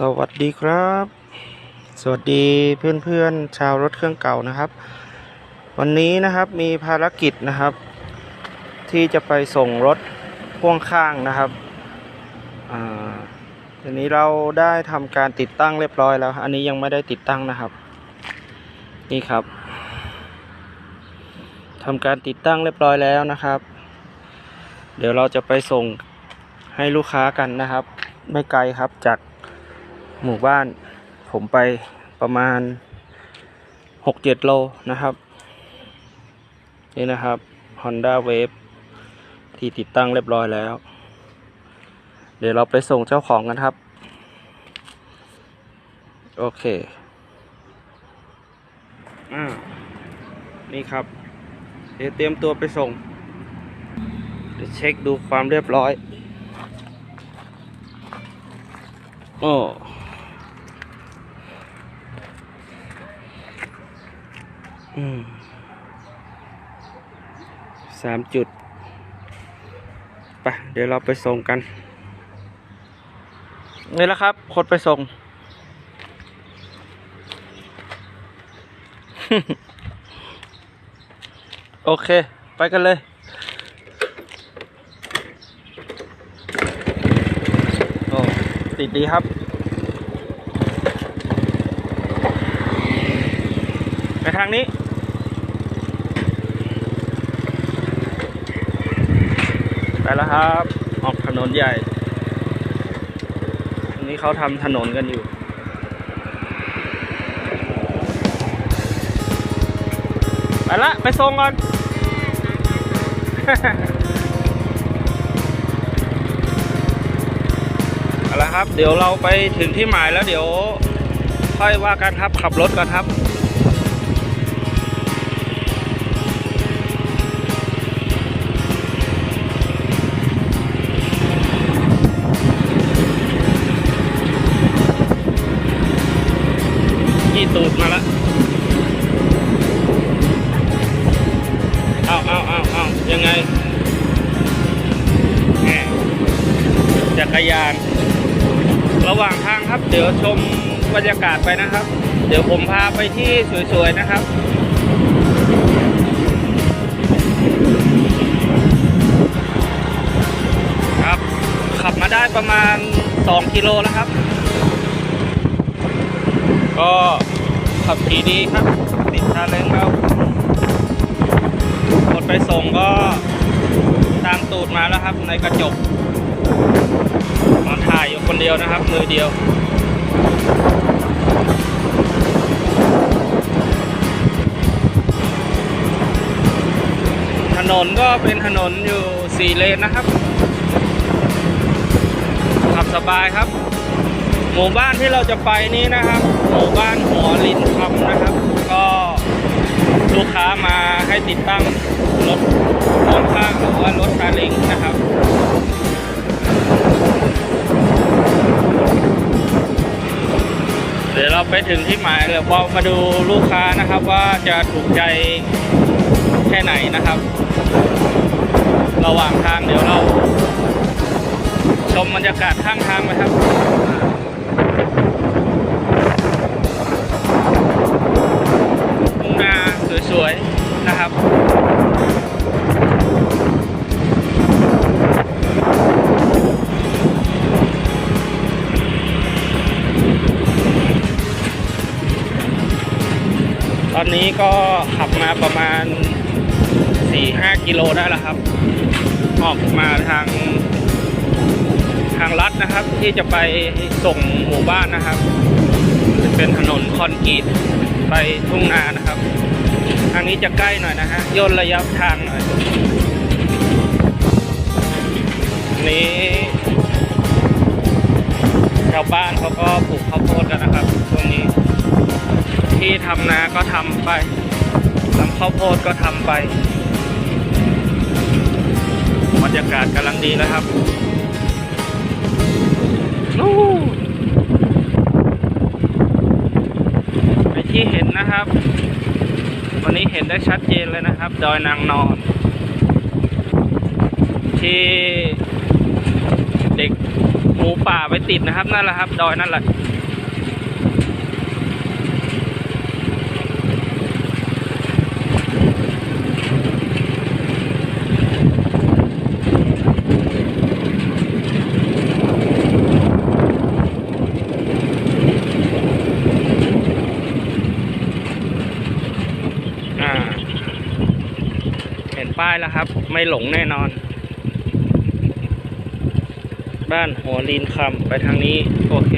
สวัสดีครับ สวัสดีเพื่อนๆชาวรถเครื่องเก่านะครับ วันนี้นะครับมีภารกิจนะครับ ที่จะไปส่งรถพ่วงข้างนะครับอ่าทีนี้เราได้ทำการติดตั้งเรียบร้อยแล้ว อันนี้ยังไม่ได้ติดตั้งนะครับ นี่ครับทำการติดตั้งเรียบร้อยแล้วนะครับ เดี๋ยวเราจะไปส่งให้ลูกค้ากันนะครับ ไม่ไกลครับจาก หมู่บ้าน ผมไปประมาณ6-7โลนะครับ นี่นะครับ Honda Wave ที่ติดตั้งเรียบร้อยแล้ว เดี๋ยวเราไปส่งเจ้าของกันครับ โอเคอ่านี่ครับ เดี๋ยวเตรียมตัวไปส่งเดี๋ยวเช็คดูความเรียบร้อยโอ้ อืม สามจุดไปเดี๋ยวเราไปส่งกันนี่แหละครับคนไปส่ง โอเค ไปกันเลยโอ้ติดดีครับไปทางนี้ ไปแล้วครับ ออกถนนใหญ่อันนี้เขาทำถนนกันอยู่ไปละ ไปส่งก่อน เอาละครับ เดี๋ยวเราไปถึงที่หมายแล้วเดี๋ยวค่อยว่ากันครับ ขับรถก่อนครับ ยาน ระหว่างทางครับ เดี๋ยวชมบรรยากาศไปนะครับ เดี๋ยวผมพาไปที่สวยๆนะครับครับ ขับมาได้ประมาณ 2 กิโลแล้วครับ ก็ขับขี่ดีครับ ติดทาเล้งแล้วคนไปส่งก็ตามตูดมาแล้วครับในกระจก ดียวนะครับ มือเดียวถนนก็เป็นถนนอยู่สี่เลนนะครับ ขับสบายครับ หมู่บ้านที่เราจะไปนี้นะครับ หมู่บ้านหัวลินคำนะครับ ก็ลูกค้ามาให้ติดตั้งรถพ่วงข้างหรือว่ารถซาเล้งนะครับ เดี๋ยวเราไปถึงที่หมายเลยพอมาดูลูกค้านะครับว่าจะถูกใจแค่ไหนนะครับ ระหว่างทางเดี๋ยวเรา ชมบรรยากาศข้างทางไปครับ มาประมาณ 4-5 กิโลได้แล้วครับ ออกมาทาง ทางลัดนะครับ ที่จะไปส่งหมู่บ้านนะครับ เป็นถนนคอนกรีตไปทุ่งนานะครับ ทางนี้จะใกล้หน่อยนะฮะย่นระยะทางหน่อย นี้ชาวบ้านเขาก็ปลูกข้าวโพดกันนะครับช่วงนี้ ที่ทำนาก็ทำไป ทำข้าวโพดก็ทำไปบรรยากาศกำลังดีแล้วครับนู่นไอที่เห็นนะครับ วันนี้เห็นได้ชัดเจนเลยนะครับ ดอยนางนอน ที่เด็กหมูป่าไปติดนะครับนั่นแหละครับ ดอยนั่นแหละ ป้ายแล้วครับ ไม่หลงแน่นอน บ้านหัวลีนคำไปทางนี้ โอเค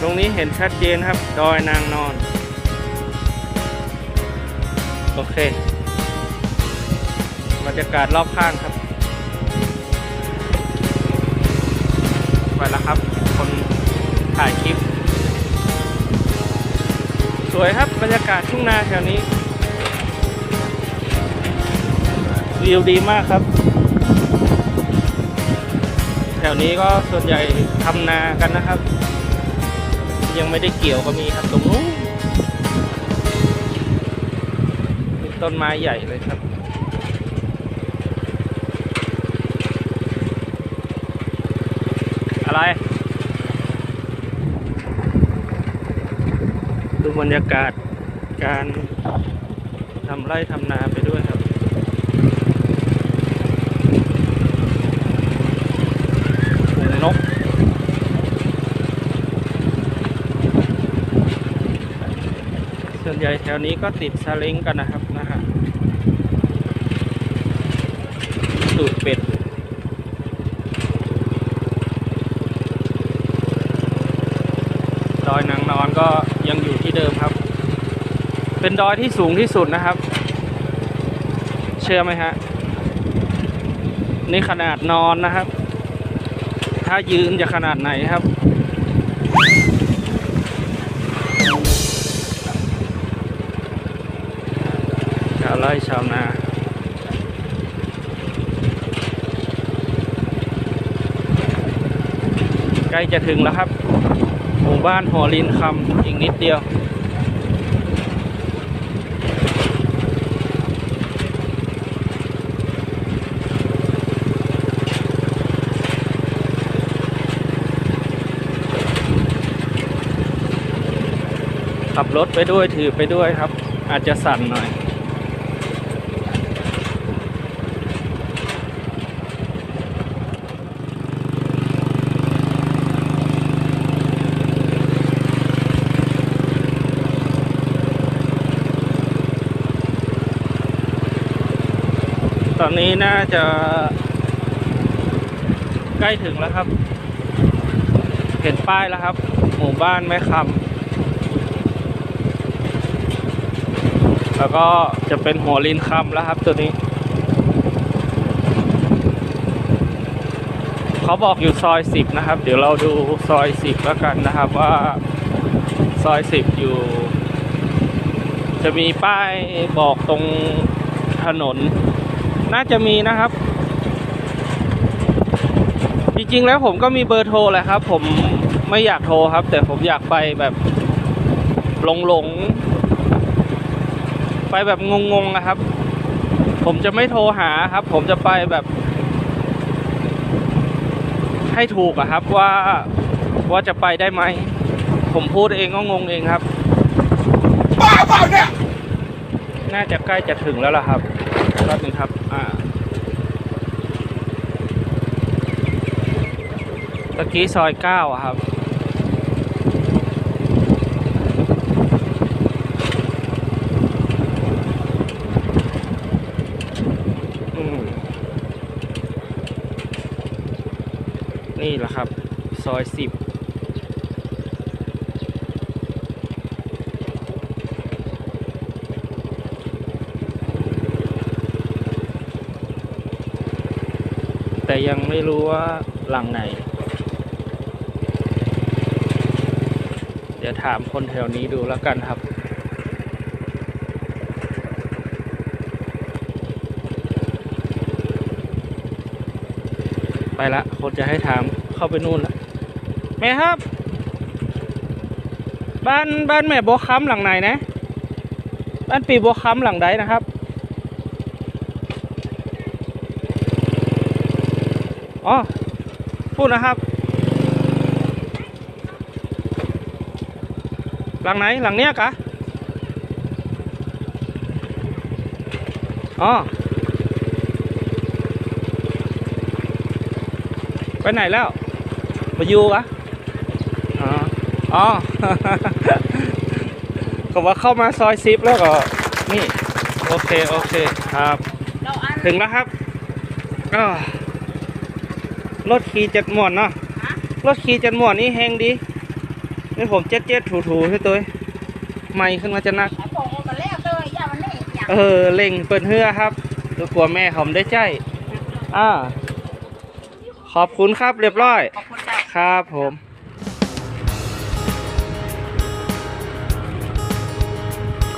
ตรงนี้เห็นชัดเจนครับ ดอยนางนอน โอเค บรรยากาศรอบข้างครับไปแล้วครับ คนถ่ายคลิป สวยครับบรรยากาศทุ่งนาแถวนี้วิวดีมากครับ แถวนี้ก็ส่วนใหญ่ทำนากันนะครับ ยังไม่ได้เกี่ยวก็มีครับตรงนู้นมีต้นไม้ใหญ่เลยครับ อะไร ดูบรรยากาศการทำไร่ทำนาไปด้วยครับ ฝูงนก ส่วน ใหญ่แถวนี้ก็ติดซาเล้งกันนะครับนะฮะตูดเป็ดดอยนางนอนก็ยังอยู่ที่เดิมครับ เป็นดอยที่สูงที่สุดนะครับ เชื่อไหมฮะ นี่ขนาดนอนนะครับ ถ้ายืนจะขนาดไหนครับ ร่ชาวนาใกล้จะถึงแล้วครับ หมู่บ้านหัวลินคำอีกนิดเดียว ขับรถไปด้วยถือไปด้วยครับ อาจจะสั่นหน่อย ตอนนี้น่าจะใกล้ถึงแล้วครับ เห็นป้ายแล้วครับ หมู่บ้านแม่คำแล้วก็จะเป็นหัวลินคำแล้วครับ ตัวนี้ เขาบอกอยู่ซอยสิบนะครับ เดี๋ยวเราดูซอยสิบแล้วกันนะครับว่าซอยสิบอยู่ จะมีป้ายบอกตรงถนน น่าจะมีนะครับ จริงๆแล้วผมก็มีเบอร์โทรแหละครับ ผมไม่อยากโทรครับ แต่ผมอยากไปแบบหลงๆไปแบบงงๆนะครับ ผมจะไม่โทรหาครับ ผมจะไปแบบ ให้ถูกอะครับว่าว่าจะไปได้ไหม ผมพูดเองก็งงเองครับบ้าเปล่าเนี่ย น่าจะใกล้จะถึงแล้วล่ะครับแป๊บนึงครับ อ่าตะกี้ซอยเก้าครับอืมนี่แหละครับ ซอยสิบ แต่ยังไม่รู้ว่าหลังไหน เดี๋ยวถามคนแถวนี้ดูแล้วกันครับ ไปละ คนจะให้ถามเข้าไปนู่นละแม่ครับ บ้านบ้านแม่บัวค้ำหลังไหนนะ บ้านปีบัวค้ำหลังใดนะครับ อ๋อพูดนะครับ หลังไหนหลังเนี้ยกะอ๋อไปไหนแล้วมาอยู่วะอ๋ออ๋อก็ว่าเข้ามาซอยซิปแล้วก็ นี่ โอเค โอเคครับเราอันถึงแล้วครับก็ รถขี่เจ็ดหมวนเนาะฮะรถขี่เจ็ดหมวนนี่แหงดีนี่ผมเจ็ดเจ็ดถูถูให้ตัวไม่ขึ้นมาจะนักไอ้โป่งมันแล้วเตยอย่ามันนี่อย่าเออเล่งเปิดเฮือครับก็กลัวแม่ผมได้ใจอ่าขอบคุณครับเรียบร้อยขอบคุณเจ้าครับผม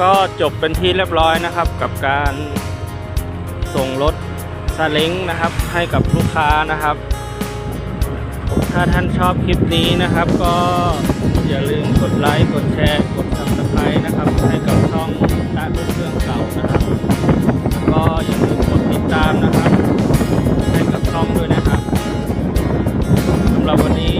ก็จบเป็นที่เรียบร้อยนะครับ กับการส่งรถซาเล้งนะครับ ให้กับลูกค้านะครับ ถ้าท่านชอบคลิปนี้นะครับ ก็อย่าลืมกดไลค์กดแชร์ กด subscribe นะครับ ให้กับช่องตาเป็นเครื่องเก่านะครับแล้วก็อย่าลืมกดติดตามนะครับ ให้กับช่องด้วยนะครับสำหรับวันนี้